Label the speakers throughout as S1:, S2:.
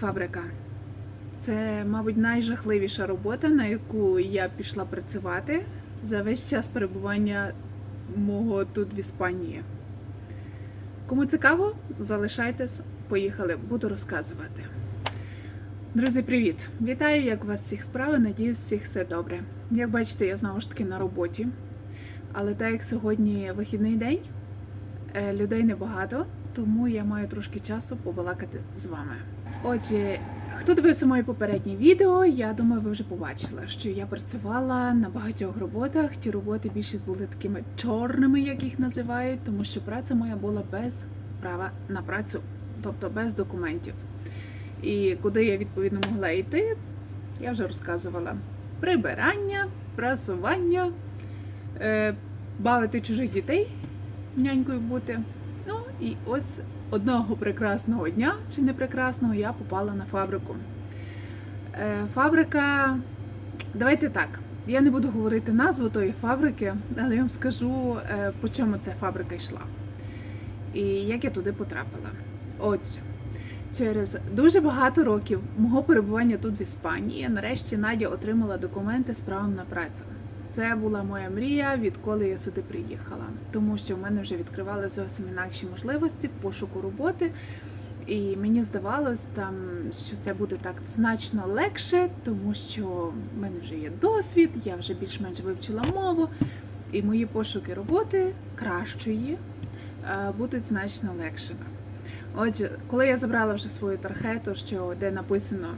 S1: Фабрика. Це, мабуть, найжахливіша робота, на яку я пішла працювати за весь час перебування мого тут в Іспанії. Кому цікаво, залишайтесь, поїхали, буду розказувати. Друзі, привіт! Вітаю, як у вас всіх справи. Надіюсь, всіх все добре. Як бачите, я знову ж таки на роботі. Але так як сьогодні вихідний день, е, людей небагато, тому я маю трошки часу побалакати з вами. Отже, хто дивився моє попереднє відео, я думаю, ви вже побачили, що я працювала на багатьох роботах. Ті роботи більшість були такими чорними, як їх називають, тому що праця моя була без права на працю, тобто без документів. І куди я відповідно могла йти, я вже розказувала: прибирання, прасування, е, бавити чужих дітей, нянькою бути. Ну і ось одного прекрасного дня, чи не прекрасного, я попала на фабрику. Е, фабрика, давайте так. Я не буду говорити назву тої фабрики, але я вам скажу, е, по чому ця фабрика йшла. І як я туди потрапила. Отже, через дуже багато років мого перебування тут в Іспанії, нарешті Надя отримала документи з правом на працю. Це була моя мрія, відколи я сюди приїхала, тому що в мене вже відкривали зовсім інакші можливості в пошуку роботи. І мені здавалось там, що це буде так значно легше, тому що в мене вже є досвід, я вже більш-менш вивчила мову, і мої пошуки роботи кращої е, будуть значно легшими. Отже, коли я забрала вже свою тархету, що де написано,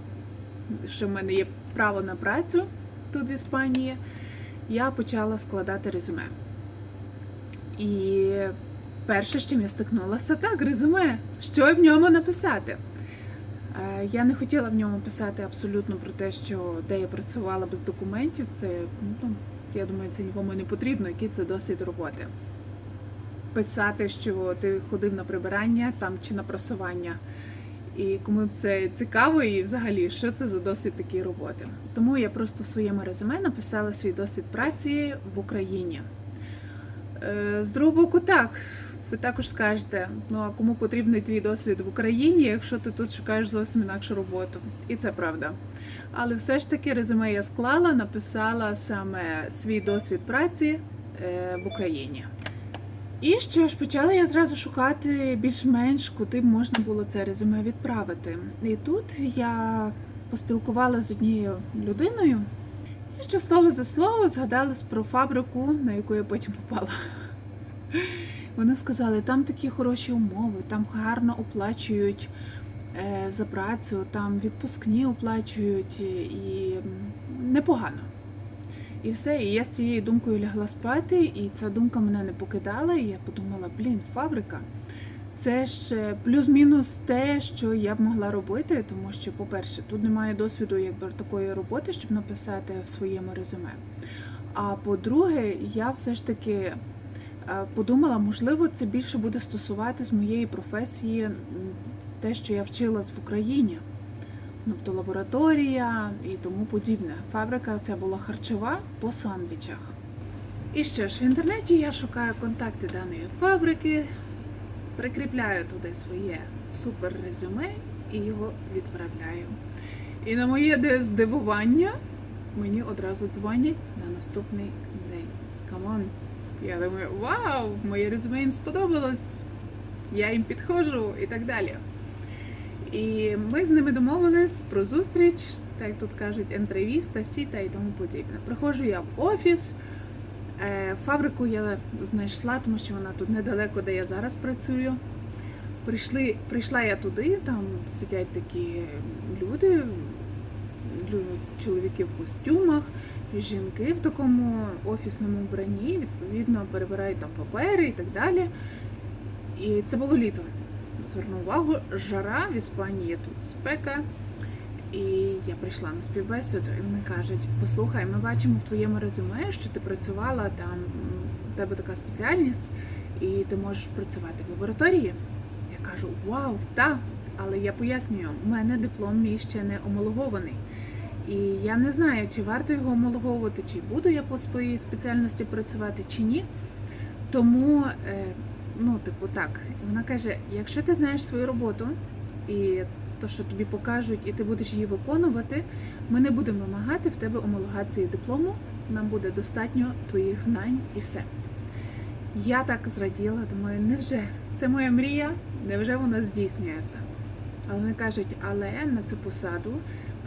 S1: що в мене є право на працю тут в Іспанії, я почала складати резюме. І перше, з чим я стикнулася, так, резюме. Що в ньому написати? Е, Я не хотіла в ньому писати абсолютно про те, що де я працювала без документів. Це, ну, я думаю, це нікому не потрібно, який це досвід роботи. Писати, що ти ходив на прибирання там чи на прасування. І кому це цікаво, і взагалі, що це за досвід такої роботи. Тому я просто в своєму резюме написала свій досвід праці в Україні. Е, З другого боку, так, ви також скажете, ну а кому потрібний твій досвід в Україні, якщо ти тут шукаєш зовсім інакшу роботу. І це правда. Але все ж таки резюме я склала, написала саме свій досвід праці е, в Україні. І що ж, почала я зразу шукати більш-менш, куди б можна було це резюме відправити. І тут я поспілкувалася з однією людиною, і що слово за слово згадалась про фабрику, на яку я потім попала. Вони сказали, там такі хороші умови, там гарно оплачують е, за працю, там відпускні оплачують і непогано. І все, і я з цією думкою лягла спати, і ця думка мене не покидала. І я подумала, блін, фабрика. Це ж е, плюс-мінус те, що я б могла робити, тому що, по-перше, тут немає досвіду якби такої роботи, щоб написати в своєму резюме. А по-друге, я все ж таки е, подумала, можливо, це більше буде стосуватись моєї професії, те, що я вчилась в Україні тобто лабораторія і тому подібне. Фабрика ця була харчова по сандвічах. І що ж, в інтернеті я шукаю контакти даної фабрики, прикріпляю туди своє супер резюме і його відправляю. І на моє здивування мені одразу дзвонять на наступний день. Камон. Я думаю, вау, моє резюме їм сподобалось, я їм підходжу і так далі. І ми з ними домовились про зустріч, так як тут кажуть, ентревіста, сіта і тому подібне. Приходжу я в офіс. Е, Фабрику я знайшла, тому що вона тут недалеко, де я зараз працюю. Прийшли, прийшла я туди, там сидять такі люди, чоловіки в костюмах, жінки в такому офісному вбранні, відповідно, перебирають там папери і так далі. І це було літо. Зверну увагу, жара в Іспанії тут спека. І я прийшла на співбесіду, і вони кажуть: послухай, ми бачимо в твоєму резюме, що ти працювала там, в тебе така спеціальність, і ти можеш працювати в лабораторії. Я кажу, вау, так. Але я пояснюю, у мене диплом мій ще не омологований. І я не знаю, чи варто його омологовувати, чи буду я по своїй спеціальності працювати, чи ні. Тому, е, ну, типу, так. Вона каже: якщо ти знаєш свою роботу і то, що тобі покажуть, і ти будеш її виконувати, ми не будемо вимагати в тебе ομологації диплому. Нам буде достатньо твоїх знань і все. Я так зраділа, думаю, невже це моя мрія? Невже вона здійснюється? Але вони кажуть, але на цю посаду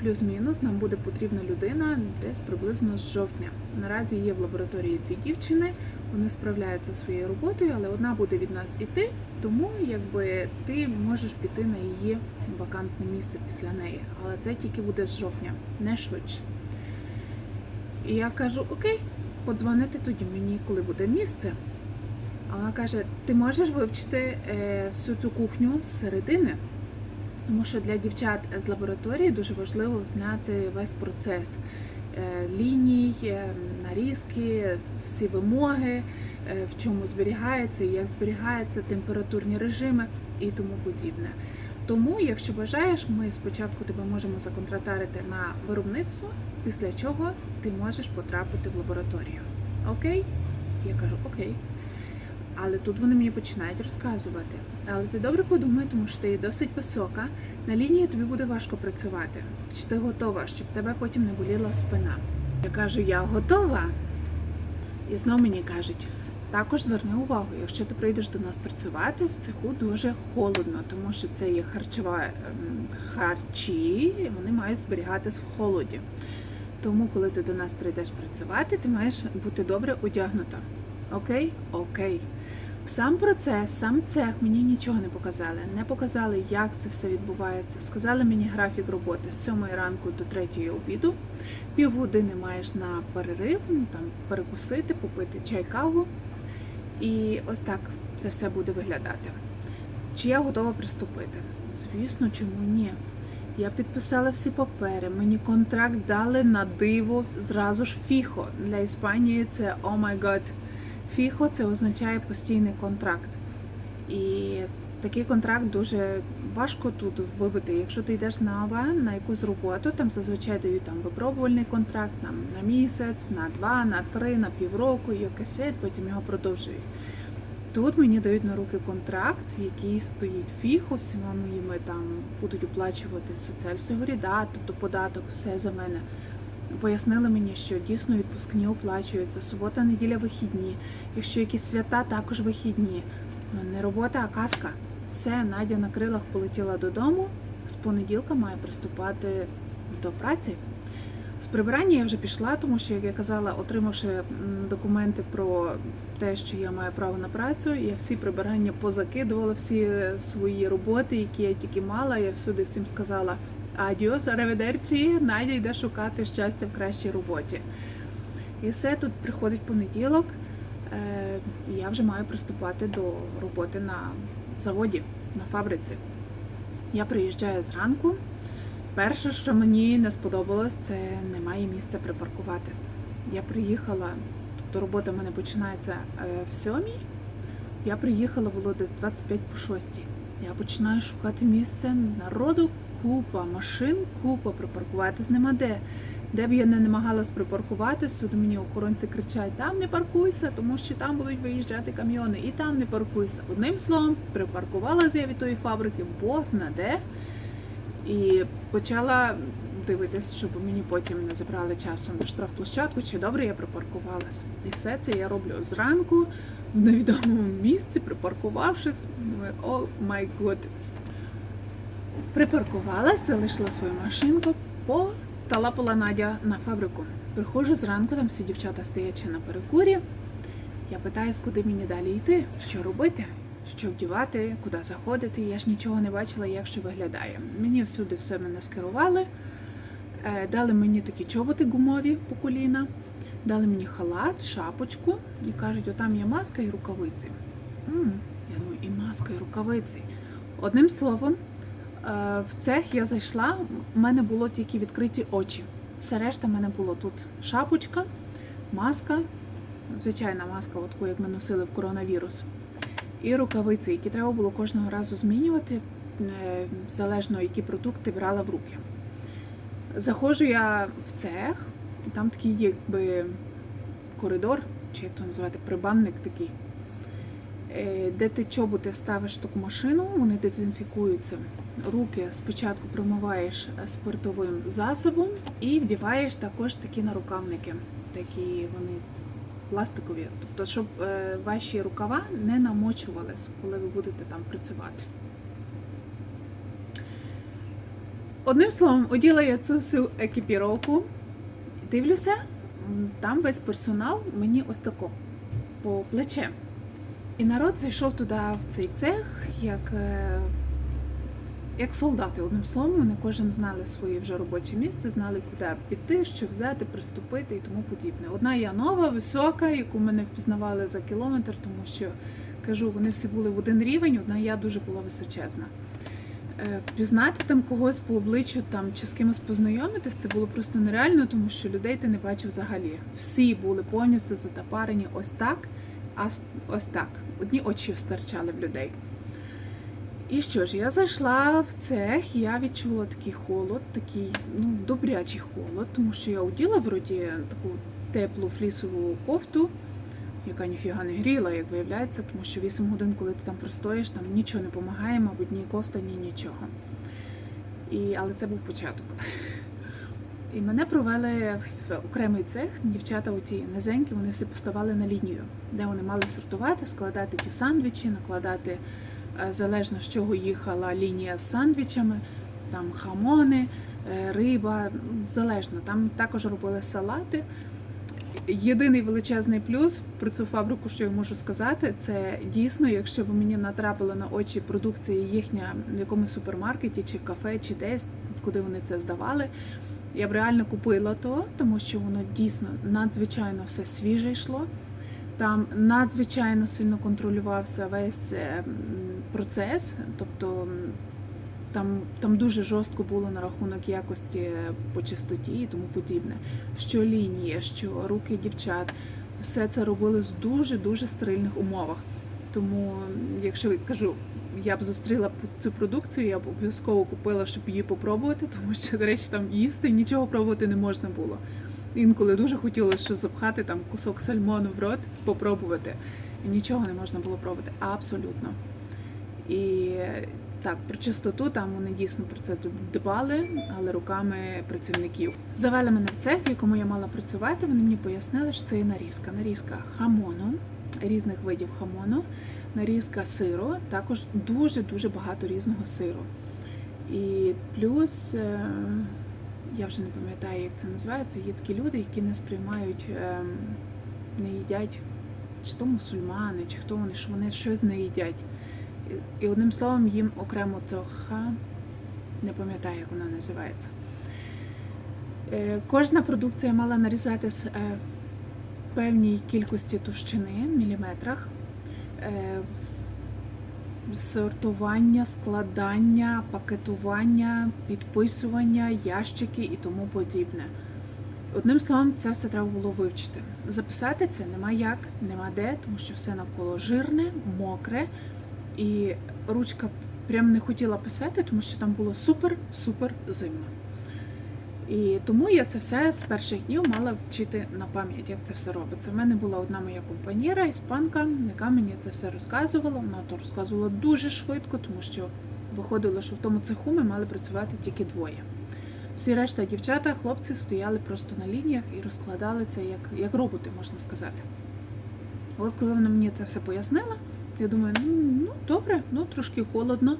S1: плюс-мінус нам буде потрібна людина десь приблизно з жовтня. Наразі є в лабораторії дві дівчини, вони справляються своєю роботою, але одна буде від нас іти, тому якби ти можеш піти на її вакантне місце після неї. Але це тільки буде з жовтня, не швидше. І я кажу: Окей, подзвоните тоді мені, коли буде місце. А вона каже: ти можеш вивчити е, всю цю кухню з середини? Тому що для дівчат з лабораторії дуже важливо знати весь процес е, ліній, е, нарізки, всі вимоги, е, в чому зберігається, як зберігається, температурні режими і тому подібне. Тому, якщо бажаєш, ми спочатку тебе можемо законтратарити на виробництво, після чого ти можеш потрапити в лабораторію. Окей? Я кажу окей. Але тут вони мені починають розказувати. Але ти добре подумай, тому що ти досить висока. На лінії тобі буде важко працювати. Чи ти готова, щоб тебе потім не боліла спина? Я кажу, я готова. І знову мені кажуть, також зверни увагу, якщо ти прийдеш до нас працювати, в цеху дуже холодно, тому що це є харчова ем, харчі, і вони мають зберігатись в холоді. Тому, коли ти до нас прийдеш працювати, ти маєш бути добре одягнута. Окей? Окей. Сам процес, сам цех мені нічого не показали. Не показали, як це все відбувається. Сказали мені графік роботи з 7 ранку до 3 обіду. Півгодини маєш на перерив, ну там перекусити, попити чай, каву. І ось так це все буде виглядати. Чи я готова приступити? Звісно, чому ні? Я підписала всі папери, мені контракт дали на диво зразу ж фіхо. Для Іспанії це о май гад. Фіхо це означає постійний контракт. І такий контракт дуже важко тут вибити. Якщо ти йдеш на АВА на якусь роботу, там зазвичай дають там випробувальний контракт там, на місяць, на два, на три, на півроку, касет, потім його продовжують. Тут мені дають на руки контракт, який стоїть фіхо, всіма моїми там будуть оплачувати соціаль Сегоріда, тобто податок, все за мене. Пояснили мені, що дійсно відпускні оплачуються, субота, неділя вихідні. Якщо якісь свята, також вихідні. Ну не робота, а казка. Все, Надя на крилах полетіла додому. З понеділка має приступати до праці. З прибирання я вже пішла, тому що, як я казала, отримавши документи про те, що я маю право на працю, я всі прибирання позакидувала, всі свої роботи, які я тільки мала. Я всюди всім сказала адіос, ареведерчі, Надя йде шукати щастя в кращій роботі. І все, тут приходить понеділок, е, і я вже маю приступати до роботи на заводі, на фабриці. Я приїжджаю зранку. Перше, що мені не сподобалось, це немає місця припаркуватись. Я приїхала, тобто робота в мене починається е, в сьомій. Я приїхала було десь 25 по 6. Я починаю шукати місце народу, купа, машин, купа, припаркуватись нема де. Де б я не намагалась припаркувати, всюди мені охоронці кричать: там не паркуйся, тому що там будуть виїжджати камйони, і там не паркуйся. Одним словом, припаркувалася я від тої фабрики, бос на де. І почала дивитись, щоб мені потім не забрали часом на штрафплощадку, чи добре я припаркувалась. І все це я роблю зранку в невідомому місці, припаркувавшись. О май год. Припаркувалась, залишила свою машинку, поталапала Надя на фабрику. Приходжу зранку, там всі дівчата стоячи на перекурі. Я питаюсь, куди мені далі йти, що робити, що вдівати, куди заходити. Я ж нічого не бачила, як що виглядає. Мені всюди все мене скерували. Е, Дали мені такі чоботи гумові по коліна, дали мені халат, шапочку і кажуть, отам є маска і рукавиці. м Я думаю, і маска, і рукавиці. Одним словом, в цех я зайшла, в мене було тільки відкриті очі. Все решта в мене було тут шапочка, маска, звичайна маска, от таку, як ми носили в коронавірус, і рукавиці, які треба було кожного разу змінювати, е, залежно які продукти брала в руки. Заходжу я в цех, там такий якби коридор, чи як то називати, прибанник такий, е, де ти чоботи ставиш таку машину, вони дезінфікуються. Руки спочатку промиваєш е, спиртовим засобом і вдіваєш також такі нарукавники, такі вони пластикові, тобто, щоб е, ваші рукава не намочувались, коли ви будете там працювати. Одним словом, оділа я цю всю екіпіровку, дивлюся, там весь персонал мені ось тако по плече. І народ зайшов туди в цей цех, як, е, як солдати. Одним словом, вони кожен знали своє вже робоче місце, знали, куди піти, що взяти, приступити і тому подібне. Одна я нова, висока, яку мене впізнавали за кілометр, тому що кажу, вони всі були в один рівень, одна я дуже була височезна. Е, Впізнати там когось по обличчю там чи з кимось познайомитись, це було просто нереально, тому що людей ти не бачив взагалі. Всі були повністю затапарені ось так, а ось так. Одні очі стирчали в людей. І що ж, я зайшла в цех, я відчула такий холод, такий ну, добрячий холод, тому що я оділа вроді таку теплу флісову кофту, яка ніфіга не гріла, як виявляється, тому що 8 годин, коли ти там простоїш, там нічого не допомагає, мабуть, ні кофта, ні нічого. І, але це був початок. І мене провели в окремий цех. Дівчата, оті низенькі, вони всі поставали на лінію, де вони мали сортувати, складати ті сандвічі, накладати залежно з чого їхала лінія з сандвічами, там хамони, е, риба, залежно. Там також робили салати. Єдиний величезний плюс про цю фабрику, що я можу сказати, це дійсно, якщо б мені натрапила на очі продукція їхня в якомусь супермаркеті чи в кафе, чи десь, куди вони це здавали. Я б реально купила то, тому що воно дійсно надзвичайно все свіже йшло. Там надзвичайно сильно контролювався весь е, процес, тобто там, там дуже жорстко було на рахунок якості по чистоті і тому подібне. Що лінії, що руки дівчат, все це робили з дуже дуже стерильних умовах. Тому, якщо я кажу, я б зустріла цю продукцію, я б обов'язково купила, щоб її попробувати, тому що, до речі, там їсти нічого пробувати не можна було. Інколи дуже хотілося щось запхати, там кусок сальмону в рот, попробувати. І нічого не можна було пробувати. Абсолютно. І так, про чистоту там вони дійсно про це дбали, але руками працівників. Завели мене в цех, в якому я мала працювати. Вони мені пояснили, що це є нарізка. Нарізка хамону, різних видів хамону, нарізка сиру, також дуже-дуже багато різного сиру. І плюс, е, я вже не пам'ятаю, як це називається, є такі люди, які не сприймають, ем, не їдять, чи то мусульмани, чи хто вони, що вони щось не їдять. І- одним словом, їм окремо тоха, не пам'ятаю, як вона називається. Е, Кожна продукція мала нарізатись е, в певній кількості товщини, міліметрах. Е, Сортування, складання, пакетування, підписування, ящики і тому подібне. Одним словом, це все треба було вивчити. Записати це нема як, нема де, тому що все навколо жирне, мокре, і ручка прям не хотіла писати, тому що там було супер-супер зимно. І тому я це все з перших днів мала вчити на пам'ять, як це все робиться. У мене була одна моя компаньєра, іспанка, яка мені це все розказувала. Вона то розказувала дуже швидко, тому що виходило, що в тому цеху ми мали працювати тільки двоє. Всі решта дівчата, хлопці стояли просто на лініях і розкладали це як, як роботи, можна сказати. От коли вона мені це все пояснила, я думаю, ну, ну добре, ну трошки холодно,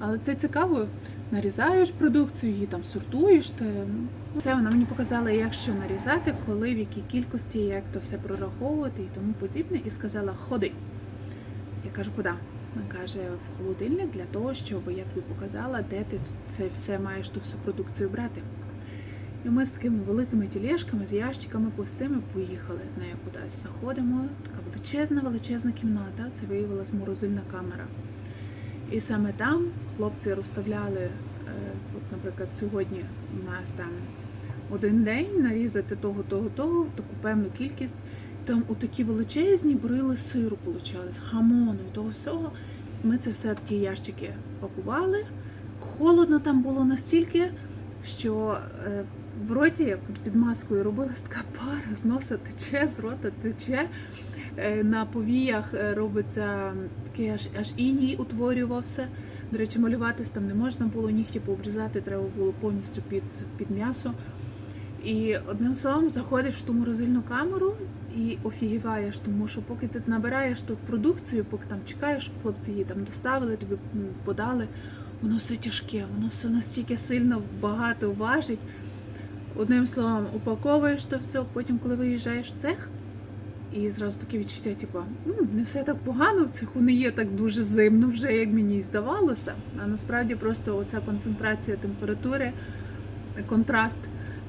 S1: але це цікаво. Нарізаєш продукцію, її там сортуєш. Та... ну, Все вона мені показала, як що нарізати, коли, в якій кількості, як то все прораховувати і тому подібне. І сказала, ходи. Я кажу, куди? Вона каже, в холодильник для того, щоб я тобі показала, де ти це все маєш ту всю продукцію брати. І ми з такими великими тілешками, з ящиками пустими поїхали з нею кудись. Заходимо, така величезна, величезна кімната. Це виявилась морозильна камера. І саме там хлопці розставляли, е, от, наприклад, сьогодні у нас там один день нарізати того, того, того, таку певну кількість. Там отакі величезні брили сиру получались, хамону і того всього. Ми це все ті ящики пакували. Холодно там було настільки, що е, в роті під маскою робилась така пара, з носа тече, з рота тече. Е, На повіях е, робиться такий аж, аж іній утворювався. До речі, малюватись там не можна було, нігті пообрізати, треба було повністю під, під м'ясо. І одним словом заходиш в ту морозильну камеру і офігіваєш, тому що поки ти набираєш ту продукцію, поки там чекаєш, хлопці її там доставили, тобі подали, воно все тяжке, воно все настільки сильно багато важить. Одним словом, упаковуєш то все, потім, коли виїжджаєш в цех, і зразу таке відчуття, типу, «М, не все так погано в цеху, не є так дуже зимно вже, як мені здавалося. А насправді просто оця концентрація температури, контраст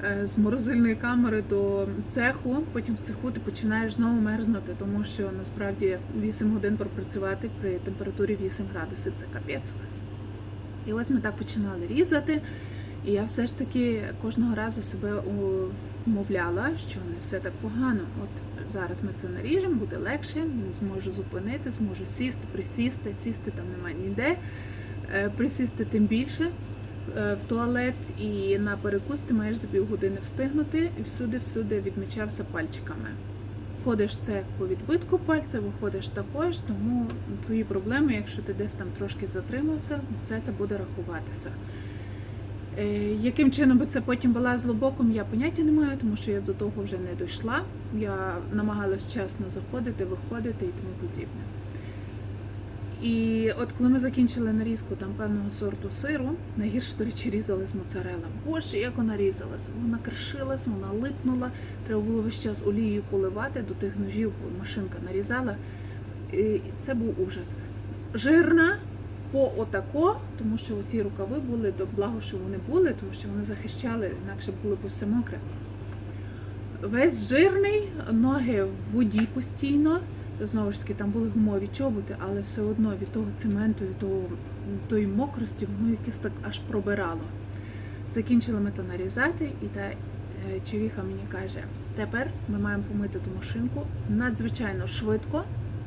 S1: е, з морозильної камери до цеху, потім в цеху ти починаєш знову мерзнути, тому що насправді 8 годин пропрацювати при температурі 8 градусів це капець. І ось ми так починали різати. І я все ж таки кожного разу себе у- вмовляла, що не все так погано. От зараз ми це наріжемо, буде легше, зможу зупинити, зможу сісти, присісти. Сісти там немає ніде. Е, Присісти тим більше е, в туалет і на перекус ти маєш за півгодини встигнути і всюди-всюди відмічався пальчиками. Входиш це по відбитку пальця, виходиш також, тому твої проблеми, якщо ти десь там трошки затримався, все це буде рахуватися. Е, Яким чином би це потім вилазило боком, я поняття не маю, тому що я до того вже не дійшла. Я намагалась чесно заходити, виходити і тому подібне. І от коли ми закінчили нарізку там певного сорту сиру, найгірше, до речі, різали з моцарелла. Боже, як вона різалася! Вона кришилась, вона липнула. Треба було весь час олією поливати до тих ножів, бо машинка нарізала. І це був ужас. Жирна, по отако, тому що ті рукави були, то благо, що вони були, тому що вони захищали, інакше було б все мокре. Весь жирний, ноги в воді постійно. Знову ж таки, там були гумові чоботи, але все одно від того цементу, від того, тої мокрості, воно якесь так аж пробирало. Закінчили ми то нарізати, і та е, човіха мені каже: тепер ми маємо помити ту машинку надзвичайно швидко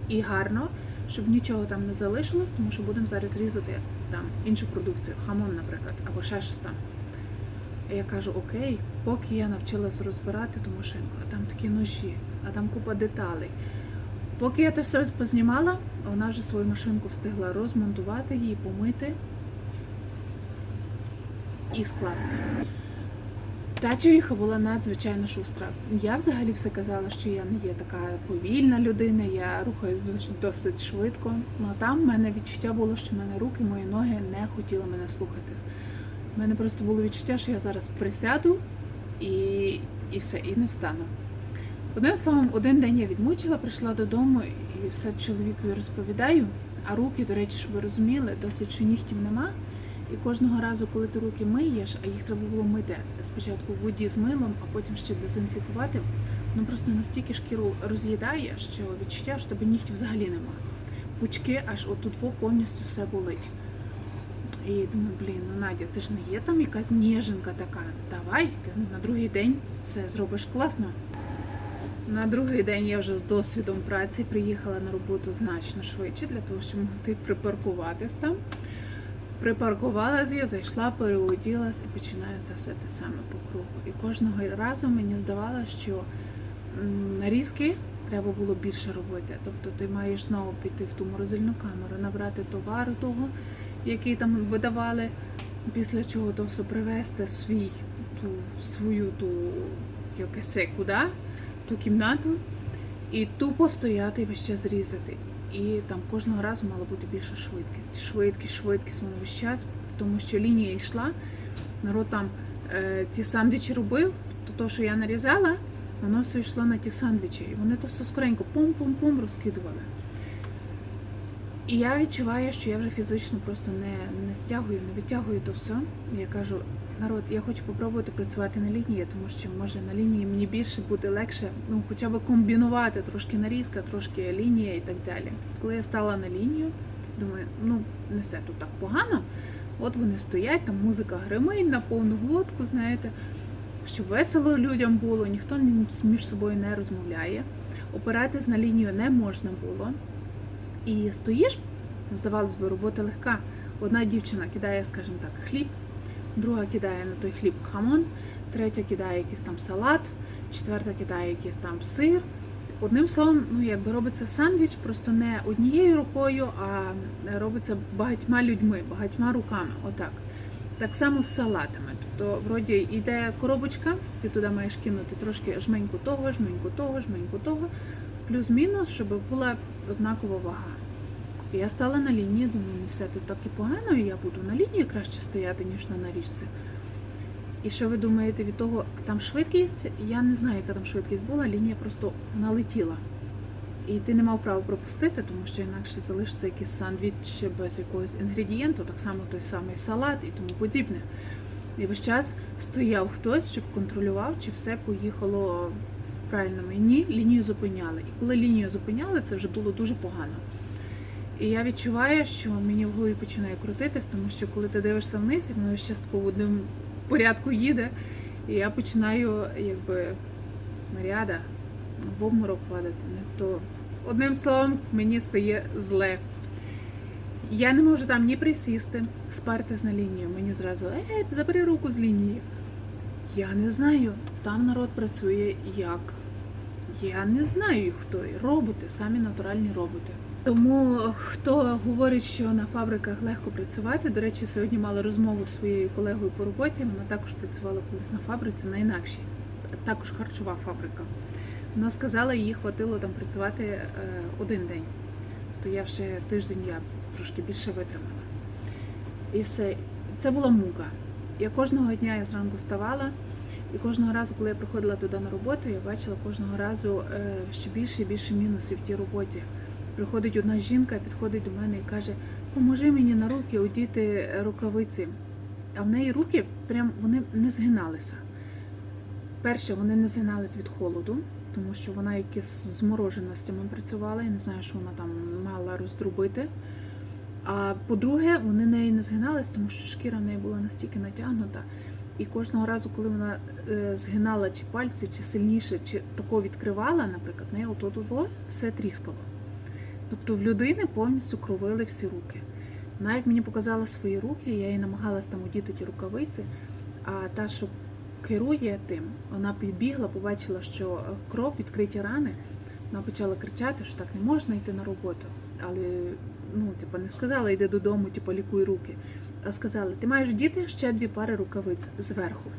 S1: і гарно, щоб нічого там не залишилось, тому що будемо зараз різати там іншу продукцію, хамон, наприклад, або ще щось там. Я кажу, окей, поки я навчилась розбирати ту машинку, а там такі ножі, а там купа деталей. Поки я це все познімала, вона вже свою машинку встигла розмонтувати, її помити і скласти. Та човіха була надзвичайно шустра. Я взагалі все казала, що я не є така повільна людина, я рухаюсь дос- досить швидко. Ну там в мене відчуття було, що в мене руки, мої ноги не хотіли мене слухати. У мене просто було відчуття, що я зараз присяду і, і все, і не встану. Одним словом, один день я відмучила, прийшла додому і все чоловікові розповідаю. А руки, до речі, щоб ви розуміли, досить що нігтів нема. І кожного разу, коли ти руки миєш, а їх треба було мити спочатку в воді з милом, а потім ще дезінфікувати, воно просто настільки шкіру роз'їдає, що відчуття, що тебе нігтів взагалі нема. Пучки аж отут повністю все болить. І думаю, блін, ну Надя, ти ж не є там якась ніженка така. Давай, ти на другий день все зробиш класно. На другий день я вже з досвідом праці приїхала на роботу значно швидше для того, щоб могти припаркуватись там. Припаркувалась я, зайшла, переоділась і починається все те саме по кругу. І кожного разу мені здавалося, що нарізки треба було більше робити. Тобто ти маєш знову піти в ту морозильну камеру, набрати товару того, який там видавали, після чого то все привезти свій ту свою ту якесь куди, ту кімнату і тупо стояти і весь час різати. І там кожного разу мала бути більша швидкість. Швидкість, швидкість вона весь час, тому що лінія йшла. Народ там е, ці сандвічі робив, то, то, що я нарізала, воно все йшло на ті сандвічі. І вони то все скоренько пум-пум-пум розкидували. І я відчуваю, що я вже фізично просто не, не стягую, не відтягую то все. Я кажу, народ, я хочу попробувати працювати на лінії, тому що може на лінії мені більше буде легше, ну хоча б комбінувати трошки нарізка, трошки лінія і так далі. Коли я стала на лінію, думаю, ну не все тут так погано. От вони стоять, там музика гримить на повну глотку, знаєте, щоб весело людям було, ніхто між собою не розмовляє. Опиратись на лінію не можна було. І стоїш, здавалось би, робота легка. Одна дівчина кидає, скажімо так, хліб, друга кидає на той хліб хамон, третя кидає якийсь там салат, четверта кидає якийсь там сир, Одним словом, ну якби робиться сандвіч просто не однією рукою, а робиться багатьма людьми, багатьма руками. Отак. Так само з салатами. Тобто, вроді йде коробочка, ти туди маєш кинути трошки жменьку того, жменьку того, жменьку того, плюс-мінус, щоб була однакова вага. Я стала на лінії, думаю, не все тут так і погано, і я буду на лінії краще стояти, ніж на наріжці. І що ви думаєте від того, там швидкість? Я не знаю, яка там швидкість була, лінія просто вона летіла. І ти не мав права пропустити, тому що інакше залишиться якийсь сандвіч без якогось інгредієнту, так само той самий салат і тому подібне. І весь час стояв хтось, щоб контролював, чи все поїхало в правильному. Ні, лінію зупиняли. І коли лінію зупиняли, це вже було дуже погано. І я відчуваю, що мені в голові починає крутитись, тому що коли ти дивишся вниз, і воно ще в одним порядку їде, і я починаю, якби Маріада в обморок падати. То. Одним словом, мені стає зле. Я не можу там ні присісти, спертись на лінію. Мені зразу ей, забери руку з лінії. Я не знаю. Там народ працює як. Я не знаю, хто роботи, самі натуральні роботи. Тому хто говорить, що на фабриках легко працювати, до речі, сьогодні мала розмову зі своєю колегою по роботі. Вона також працювала колись на фабриці, на інакшій, також харчова фабрика. Вона сказала, їй хватило там працювати е, один день. То я ще тиждень я трошки більше витримала. І все. Це була мука. Я кожного дня я зранку вставала, і кожного разу, коли я приходила туди на роботу, я бачила кожного разу е, ще більше і більше мінусів в тій роботі. Приходить одна жінка, підходить до мене і каже: Поможи мені на руки одіти рукавиці. А в неї руки прям вони не згиналися. Перше, вони не згинались від холоду, тому що вона якісь з змороженостями працювала, я не знаю, що вона там мала роздробити. А по-друге, вони неї не згинались, тому що шкіра в неї була настільки натягнута. І кожного разу, коли вона е, згинала чи пальці, чи сильніше, чи тако відкривала, наприклад, неї от все тріскало. Тобто в людини повністю кровили всі руки. Вона, як мені показала свої руки, я їй намагалася там одіти ті рукавиці, а та, що керує тим, вона підбігла, побачила, що кров, відкриті рани. Вона почала кричати, що так не можна йти на роботу. Але ну, типу, не сказала, йди додому, типу, лікуй руки. А сказала, ти маєш діти ще дві пари рукавиць зверху.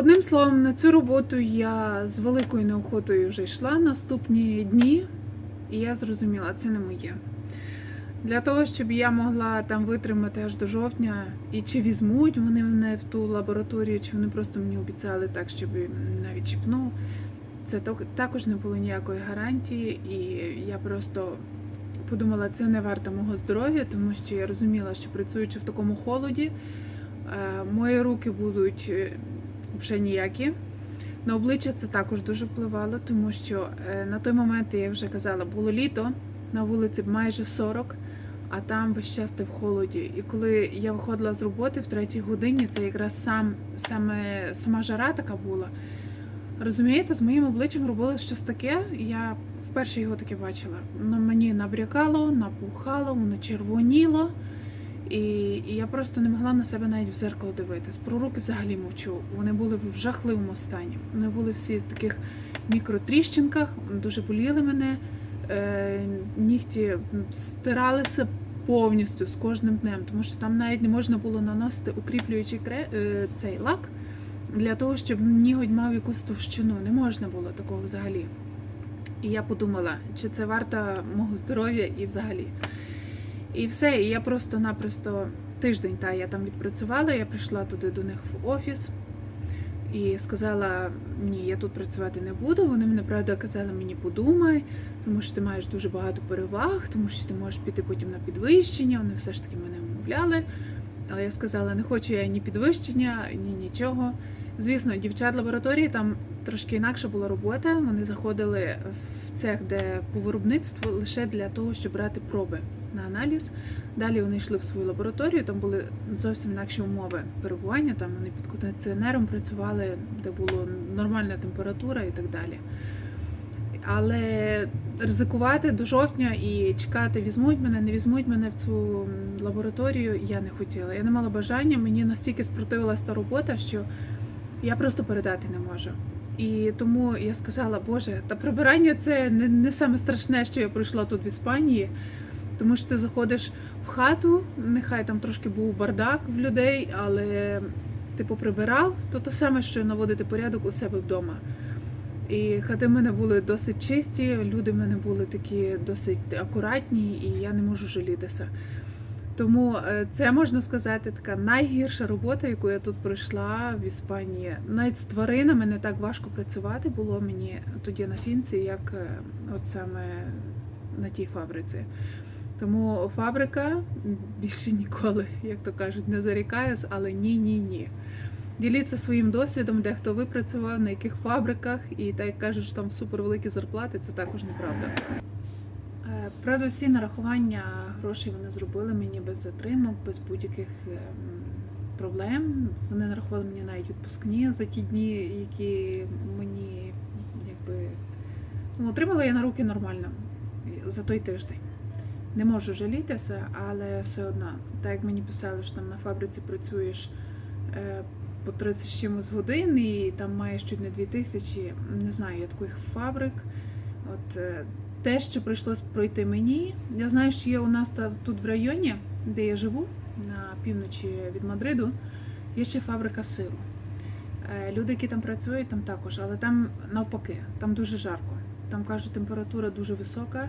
S1: Одним словом, на цю роботу я з великою неохотою вже йшла наступні дні, і я зрозуміла, це не моє. Для того, щоб я могла там витримати аж до жовтня, і чи візьмуть вони мене в ту лабораторію, чи вони просто мені обіцяли так, щоб навіть чіпнув. Це також не було ніякої гарантії, і я просто подумала, це не варто мого здоров'я, тому що я розуміла, що працюючи в такому холоді, мої руки будуть вже ніякі. На обличчя це також дуже впливало, тому що на той момент, я вже казала, було літо, на вулиці майже 40, а там весь час ти в холоді. І коли я виходила з роботи в третій годині, це якраз сам, саме, сама жара така була. Розумієте, з моїм обличчям робили щось таке, я вперше його таке бачила. Воно мені набрякало, напухало, воно червоніло. І, і я просто не могла на себе навіть в зеркало дивитись. Про руки взагалі мовчу. Вони були в жахливому стані. Вони були всі в таких мікротріщинках, дуже боліли мене. Е, Нігті стиралися повністю з кожним днем, тому що там навіть не можна було наносити укріплюючий кре... е, цей лак для того, щоб нігодь мав якусь товщину. Не можна було такого взагалі. І я подумала, чи це варто мого здоров'я і взагалі. І все, і я просто-напросто тиждень та я там відпрацювала, я прийшла туди до них в офіс і сказала: ні, я тут працювати не буду. Вони мене правда казали, мені подумай, тому що ти маєш дуже багато переваг, тому що ти можеш піти потім на підвищення. Вони все ж таки мене вмовляли. Але я сказала, не хочу я ні підвищення, ні нічого. Звісно, дівчат лабораторії там трошки інакша була робота. Вони заходили в цех, де по виробництву лише для того, щоб брати проби на аналіз. Далі вони йшли в свою лабораторію, там були зовсім інакші умови перебування. Там вони під кондиціонером працювали, де була нормальна температура і так далі. Але ризикувати до жовтня і чекати, візьмуть мене, не візьмуть мене в цю лабораторію, я не хотіла. Я не мала бажання, мені настільки спротивилася та робота, що я просто передати не можу. І тому я сказала, Боже, та прибирання це не, не саме страшне, що я пройшла тут в Іспанії. Тому що ти заходиш в хату, нехай там трошки був бардак в людей, але ти поприбирав, то те саме, що наводити порядок у себе вдома. І хати в мене були досить чисті, люди в мене були такі досить акуратні, і я не можу жалітися. Тому е, це можна сказати така найгірша робота, яку я тут пройшла в Іспанії. Навіть з тваринами не так важко працювати було мені тоді на фінці, як е, от саме на тій фабриці. Тому фабрика більше ніколи, як то кажуть, не зарікаюсь, але ні, ні, ні. Діліться своїм досвідом, де хто випрацював, на яких фабриках, і так як кажуть, що там супервеликі зарплати, це також неправда. Е, Правда, всі нарахування грошей вони зробили мені без затримок, без будь-яких ем, проблем. Вони нарахували мені навіть відпускні за ті дні, які мені якби ну, отримала я на руки нормально за той тиждень. Не можу жалітися, але все одно, так як мені писали, що там на фабриці працюєш е, по 30 з чимось годин і там маєш чуть не 2 тисячі. Не знаю, я таких фабрик. От е, те, що прийшлось пройти мені. Я знаю, що є у нас тут в районі, де я живу, на півночі від Мадриду, є ще фабрика сиру. Е, Люди, які там працюють, там також, але там навпаки, там дуже жарко. Там кажуть, температура дуже висока,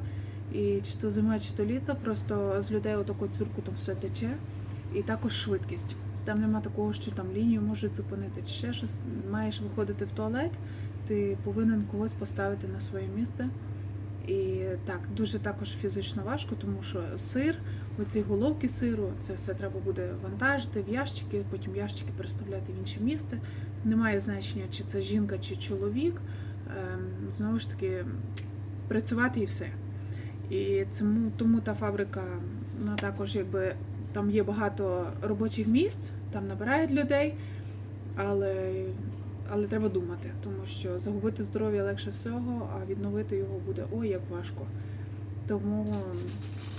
S1: і чи то зима, чи то літо, просто з людей отако цюрку там все тече, і також швидкість. Там нема такого, що там лінію можуть зупинити, чи ще щось. Маєш виходити в туалет, ти повинен когось поставити на своє місце. І так, дуже також фізично важко, тому що сир, оці головки сиру, це все треба буде вантажити в ящики, потім ящики переставляти в інше місце. Немає значення, чи це жінка, чи чоловік. Ем, Знову ж таки, працювати і все. І цьому, тому та фабрика, вона також якби там є багато робочих місць, там набирають людей, але, але треба думати, тому що загубити здоров'я легше всього, а відновити його буде ой як важко. Тому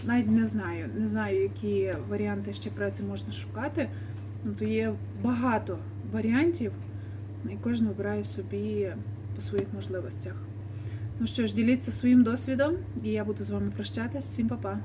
S1: навіть не знаю, не знаю, які варіанти ще праці можна шукати. Ну, то є багато варіантів, і кожен вибирає собі по своїх можливостях. Ну що ж, діліться своїм досвідом, і я буду з вами прощатись. Всім па-па!